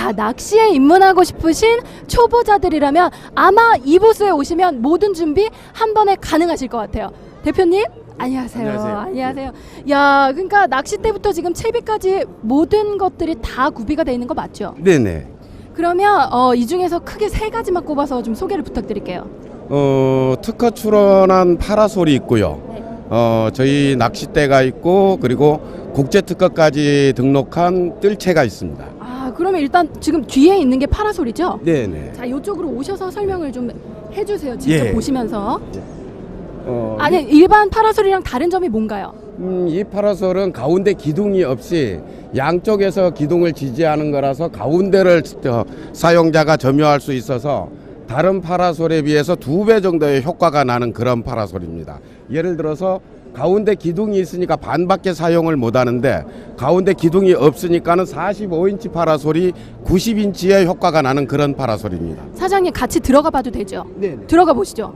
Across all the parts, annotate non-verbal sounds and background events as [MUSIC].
야, 낚시에 입문하고 싶으신 초보자들이라면 아마 이 부스에 오시면 모든 준비 한 번에 가능하실 것 같아요. 대표님? 안녕하세요. 안녕하세요. 안녕하세요. 야, 그러니까 낚싯대부터 지금 채비까지 모든 것들이 다 구비가 돼 있는 거 맞죠? 네네. 그러면 어, 이 중에서 크게 세 가지만 꼽아서 좀 소개를 부탁드릴게요. 어, 특허 출원한 파라솔이 있고요. 네. 어, 저희 낚싯대가 있고 그리고 국제 특허까지 등록한 뜰채가 있습니다. 아, 그러면 일단 지금 뒤에 있는 게 파라솔이죠? 네네. 자, 이쪽으로 오셔서 설명을 좀 해주세요. 직접 예. 보시면서. 어, 아니 일반 파라솔이랑 다른 점이 뭔가요? 음, 이 파라솔은 가운데 기둥이 없이 양쪽에서 기둥을 지지하는 거라서 가운데를 저, 사용자가 점유할 수 있어서 다른 파라솔에 비해서 두 배 정도의 효과가 나는 그런 파라솔입니다. 예를 들어서 가운데 기둥이 있으니까 반밖에 사용을 못 하는데 가운데 기둥이 없으니까는 45인치 파라솔이 90인치의 효과가 나는 그런 파라솔입니다. 사장님 같이 들어가 봐도 되죠? 네. 들어가 보시죠.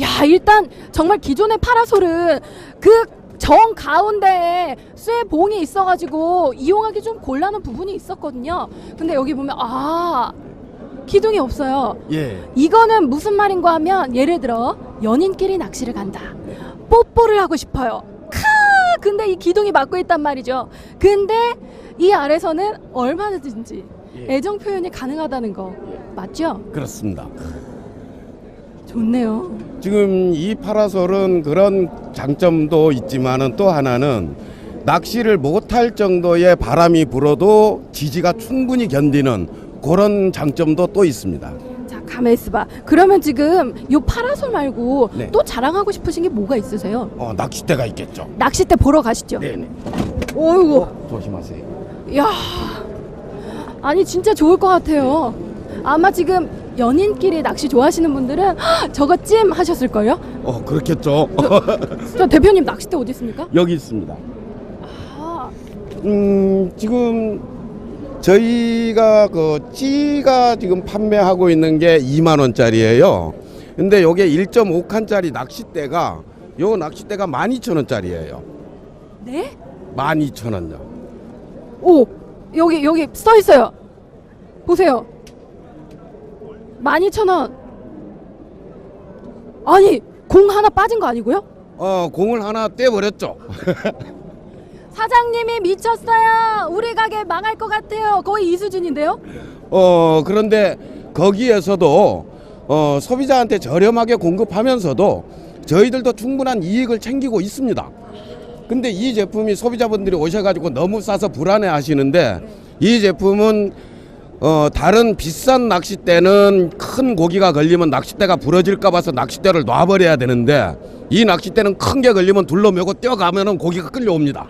야 일단 정말 기존의 파라솔은 그 정 가운데에 쇠 봉이 있어가지고 이용하기 좀 곤란한 부분이 있었거든요. 근데 여기 보면 아 기둥이 없어요. 예. 이거는 무슨 말인가 하면 예를 들어 연인끼리 낚시를 간다. 뽀뽀를 하고 싶어요. 카! 근데 이 기둥이 막고 있단 말이죠. 근데 이 아래서는 얼마든지 예. 애정 표현이 가능하다는 거 맞죠? 그렇습니다. 좋네요. 지금 이 파라솔은 그런 장점도 있지만은 또 하나는 낚시를 못할 정도의 바람이 불어도 지지가 충분히 견디는 그런 장점도 또 있습니다. 가만 있어봐. 그러면 지금 요 파라솔 말고 네. 또 자랑하고 싶으신 게 뭐가 있으세요? 어, 낚싯대가 있겠죠. 낚싯대 보러 가시죠. 네네. 어이구, 조심하세요. 야, 아니 진짜 좋을 것 같아요. 아마 지금 연인끼리 낚시 좋아하시는 분들은 헉, 저거 찜 하셨을 걸요? 어, 그렇겠죠. [LAUGHS] 저 대표님 낚싯대 어디 있습니까? 여기 있습니다. 아, 음, 지금 저희가 그 찌가 지금 판매하고 있는 게 2만 원짜리예요. 근데 요게 1.5칸짜리 낚싯대가 요 낚싯대가 12,000원짜리예요. 네? 12,000원요. 오, 여기 여기 써 있어요. 보세요. 12,000원. 아니, 공 하나 빠진 거 아니고요? 어, 공을 하나 떼버렸죠. [LAUGHS] 사장님이 미쳤어요. 우리 가게 망할 것 같아요. 거의 이 수준인데요? 어, 그런데 거기에서도 어, 소비자한테 저렴하게 공급하면서도 저희들도 충분한 이익을 챙기고 있습니다. 근데 이 제품이 소비자분들이 오셔가지고 너무 싸서 불안해 하시는데 이 제품은 어, 다른 비싼 낚싯대는 큰 고기가 걸리면 낚싯대가 부러질까 봐서 낚싯대를 놔버려야 되는데 이 낚싯대는 큰 게 걸리면 둘러매고 뛰어가면은 고기가 끌려옵니다.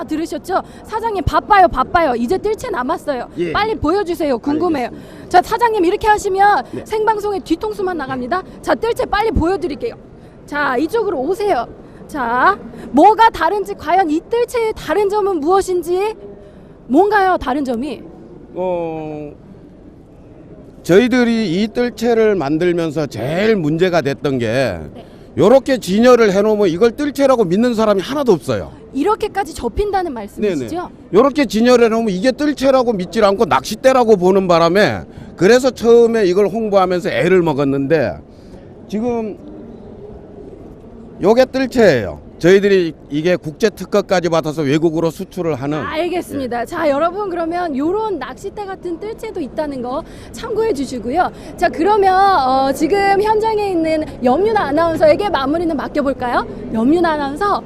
아, 다 들으셨죠? 사장님 바빠요, 바빠요. 이제 뜰채 남았어요. 예. 빨리 보여주세요. 궁금해요. 자, 사장님 이렇게 하시면 네. 생방송에 뒤통수만 나갑니다. 자, 뜰채 빨리 보여드릴게요. 자, 이쪽으로 오세요. 자, 뭐가 다른지 과연 이 뜰채의 다른 점은 무엇인지 뭔가요? 다른 점이? 어, 저희들이 이 뜰채를 만들면서 제일 문제가 됐던 게 요렇게 진열을 해놓으면 이걸 뜰채라고 믿는 사람이 하나도 없어요. 이렇게까지 접힌다는 말씀이시죠? 요렇게 진열해 놓으면 이게 뜰채라고 믿질 않고 낚싯대라고 보는 바람에 그래서 처음에 이걸 홍보하면서 애를 먹었는데 지금 요게 뜰채예요. 저희들이 이게 국제 특허까지 받아서 외국으로 수출을 하는 알겠습니다. 자, 여러분 그러면 요런 낚싯대 같은 뜰채도 있다는 거 참고해 주시고요. 자, 그러면 어, 지금 현장에 있는 염윤아 아나운서에게 마무리는 맡겨 볼까요? 염윤아 아나운서